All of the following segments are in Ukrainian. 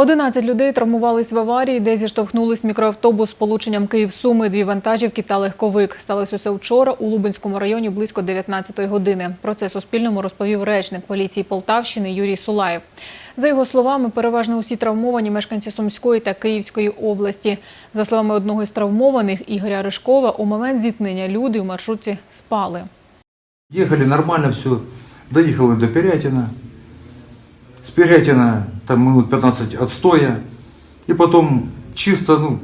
11 людей травмувались в аварії, де зіштовхнулись мікроавтобус з полученням Київ-Суми, дві вантажівки та легковик. Сталося усе вчора у Лубенському районі близько 19-ї години. Про це Суспільному розповів речник поліції Полтавщини Юрій Сулаєв. За його словами, переважно усі травмовані мешканці Сумської та Київської області. За словами одного із травмованих Ігоря Ришкова, у момент зіткнення люди у маршрутці спали. Ехали нормально все, доехали до Пирятина. С Пирятина там минут 15 отстоя. И потом чисто, ну,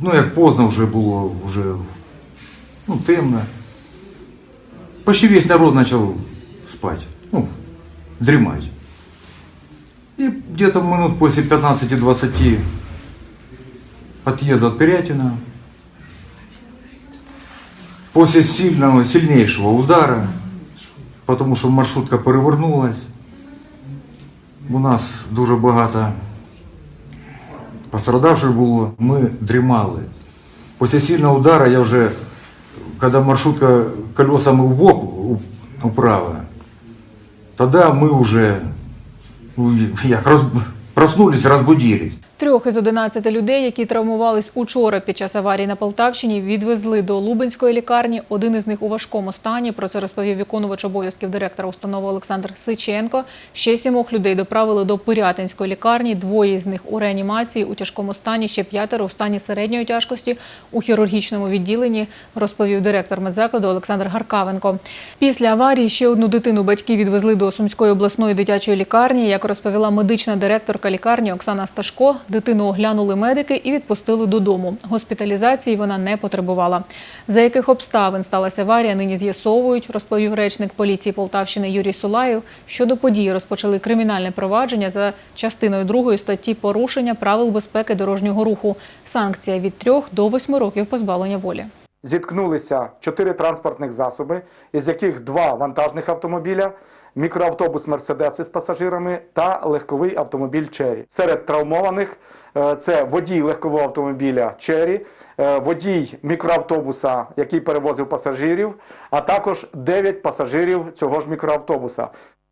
ну як поздно вже було, вже ну, темно. Почти весь народ начал спать, ну, дремать. И где-то минут после 15-20 отъезда от Пирятина После сильного, сильнейшего удара, потому що маршрутка перевернулась, у нас дуже багато пострадавших було, ми дрімали. Після сильного удара я вже, коли маршрутка колесами в бок управа, тоді ми вже ну, як роз, проснулись, розбудились. Трьох із 11 людей, які травмувались учора під час аварії на Полтавщині, відвезли до Лубенської лікарні. Один із них у важкому стані. Про це розповів виконувач обов'язків директора установи Олександр Сиченко. Ще сімох людей доправили до Пирятинської лікарні. Двоє з них у реанімації у тяжкому стані, ще п'ятеро у стані середньої тяжкості у хірургічному відділенні, розповів директор медзакладу Олександр Гаркавенко. Після аварії ще одну дитину батьки відвезли до Сумської обласної дитячої лікарні. Як розповіла медична директорка лікарні Оксана Сташко, дитину оглянули медики і відпустили додому. Госпіталізації вона не потребувала. За яких обставин сталася аварія, нині з'ясовують, розповів речник поліції Полтавщини Юрій Сулаєв. Щодо події розпочали кримінальне провадження за частиною 2 статті порушення правил безпеки дорожнього руху. Санкція від 3 до 8 років позбавлення волі. Зіткнулися чотири транспортних засоби, із яких два вантажних автомобіля, мікроавтобус Мерседес із пасажирами та легковий автомобіль Чері. Серед травмованих е, це водій легкового автомобіля Чері, е, водій мікроавтобуса, який перевозив пасажирів, а також 9 пасажирів цього ж мікроавтобуса.